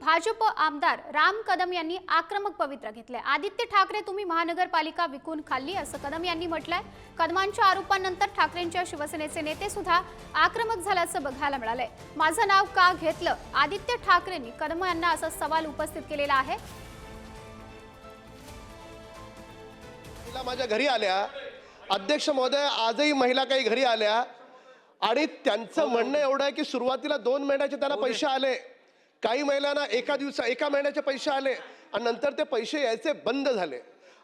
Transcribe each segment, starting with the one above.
भाजप आमदार राम कदम यांनी आक्रमक पवित्रा घेतले आदित्य ठाकरे तुम्ही महानगरपालिका विकून खाल्ली असं कदम यांनी म्हटलंय. कदमांच्या आरोपांनंतर ठाकरेंच्या शिवसेनेचे नेते सुद्धा आक्रमक झाल्याचं बघायला मिळालंय. माझं नाव का घेतलं? आदित्य ठाकरेंनी कदम यांना असा सवाल उपस्थित केलेला आहे. महिला माझ्या घरी आल्या. अध्यक्ष महोदय आजही महिला काही घरी आल्या. आणि त्यांचं म्हणणं एवढं आहे की सुरुवातीला दोन महिन्याचे त्यांना पैसे आले. काही महिलांना एका दिवसा एका महिन्याचे पैसे आले आणि नंतर ते पैसे यायचे बंद झाले.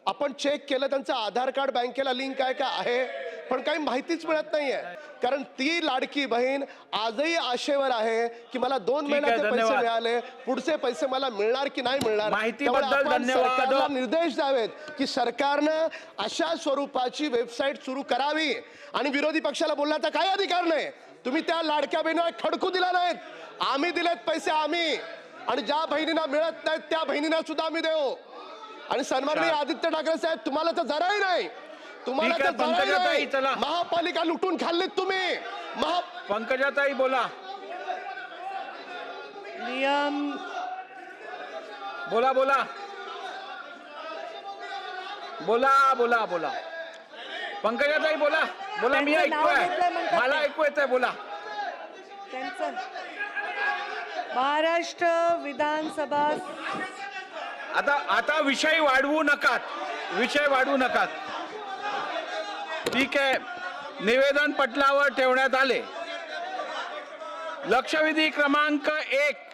आपण चेक केलं त्यांचं आधार कार्ड बँकेला लिंक आहे का आहे? पण काही माहितीच मिळत नाहीये. कारण ती लाडकी बहीण आजही आशेवर आहे की मला दोन आहे, महिन्याचे पैसे. मिळाले पुढचे पैसे मला मिळणार की नाही मिळणार? माहितीबद्दल निर्देश द्यावेत की सरकारनं अशा स्वरूपाची वेबसाईट सुरू करावी. आणि विरोधी पक्षाला बोलण्याचा काही अधिकार नाही. तुम्ही त्या लाडक्या बहिणीला खडकू दिला नाहीत आम्ही दिलेत पैसे आम्ही. आणि ज्या बहिणींना मिळत नाहीत त्या बहिणींना सुद्धा आम्ही देऊ. आणि सन्माननीय. आदित्य ठाकरे साहेब तुम्हाला तर जराही नाही. तुम्हाला तर जराही नाही. महापालिका लुटून खाल्लीत तुम्ही. महा पंकजाताई बोला. नियम. बोला बोला. बोला बोला बोला. पंकजाताई बोला. बोला मी त्यांचं नाव ऐकतोय घेतलंय म्हणतात मला ते. ऐकू येतंय बोला. त्यांचं. महाराष्ट्र विधानसभा आता आता विषय वाढवू नकात. विषय वाढवू नकात. ठीक आहे. निवेदन पटलावर ठेवण्यात आले. लक्षवेधी क्रमांक एक.